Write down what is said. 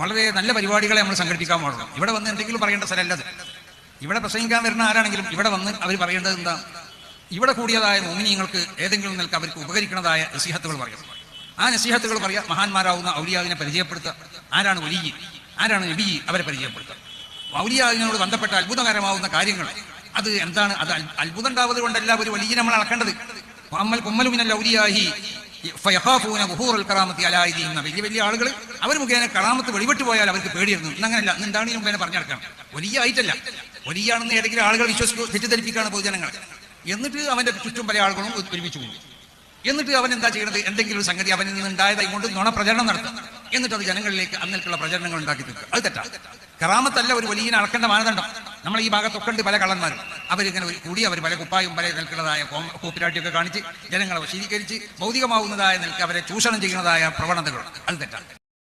വളരെ നല്ല പരിപാടികളെ നമ്മൾ സംഘടിപ്പിക്കാൻ പാടുള്ളൂ. ഇവിടെ വന്ന് എന്തെങ്കിലും പറയേണ്ട സ്ഥലമല്ല അത്. ഇവിടെ പ്രസംഗിക്കാൻ വരുന്ന ആരാണെങ്കിലും ഇവിടെ വന്ന് അവർ പറയേണ്ടത് എന്താ? ഇവിടെ കൂടിയതായ മോമിനിയങ്ങൾക്ക് ഏതെങ്കിലും നിലയ്ക്ക് അവർക്ക് ഉപകരിക്കുന്നതായ നസിഹത്തുകൾ പറയാം. ആ നസിഹത്തുകൾ പറയാം മഹാന്മാരാവുന്ന ഔലിയാവിനെ പരിചയപ്പെടുത്തുക. ആരാണ് ഒലിയി ആരാണ് നബി? അവരെ പരിചയപ്പെടുത്തുക. ഔലിയാവിനോട് ബന്ധപ്പെട്ട അത്ഭുതകരമാവുന്ന കാര്യങ്ങൾ. അത് എന്താണ്? അത് അത്ഭുതം ഉണ്ടാവുന്നത് കൊണ്ടല്ല ഒരു വലിയ നമ്മൾ അളക്കേണ്ടത്. അമ്മൽ കൊമ്മലുമിനല്ല ഔലിയാഹി. ഫയഖാഫൂന ബുഹൂറുൽ കറാമത്തി അലാ അയ്ദിഹിം എന്ന വലിയ വലിയ ആളുകൾ അവർ മുഖേന കറാമത്ത് വെളിപെട്ട് പോയാൽ അവർക്ക് പേടിയിരുന്നു ഇന്ന് എന്താണ് ഈ മുഖേന പറഞ്ഞെടുക്കണം വലിയ ആയിട്ടല്ല. വലിയാണെന്ന് ഏതെങ്കിലും ആളുകൾ വിശ്വസിച്ചു തെറ്റിദ്ധരിപ്പിക്കുകയാണ് പൊതുജനങ്ങൾ എന്നിട്ട് അവന്റെ ചുറ്റും പല ആളുകളും ഒരുമിച്ച് പോകും. എന്നിട്ട് അവൻ എന്താ ചെയ്യുന്നത് എന്തെങ്കിലും ഒരു സംഗതി അവനിൽ നിന്ന് ഉണ്ടായതായി കൊണ്ട് നുണ പ്രചരണം നടത്തും. എന്നിട്ട് അത് ജനങ്ങളിലേക്ക് അന്നേക്കുള്ള പ്രചരണങ്ങൾ ഉണ്ടാക്കി തീർക്കുക. അത് തെറ്റാ. കറാമത്തല്ല ഒരു വലിയ അളക്കേണ്ട മാനദണ്ഡം. നമ്മൾ ഈ ഭാഗത്തൊക്കെ ഉണ്ട് പല കള്ളന്മാരും. അവരിങ്ങനെ കൂടി അവർ പല കുപ്പായും പല നിൽക്കുന്നതായ കോപ്പിരാട്ടിയൊക്കെ കാണിച്ച് ജനങ്ങളെ വശീകരിച്ച് ഭൗതികമാവുന്നതായ നിൽക്ക് അവരെ ചൂഷണം ചെയ്യുന്നതായ പ്രവണതകൾ. അത് തെറ്റാണ്.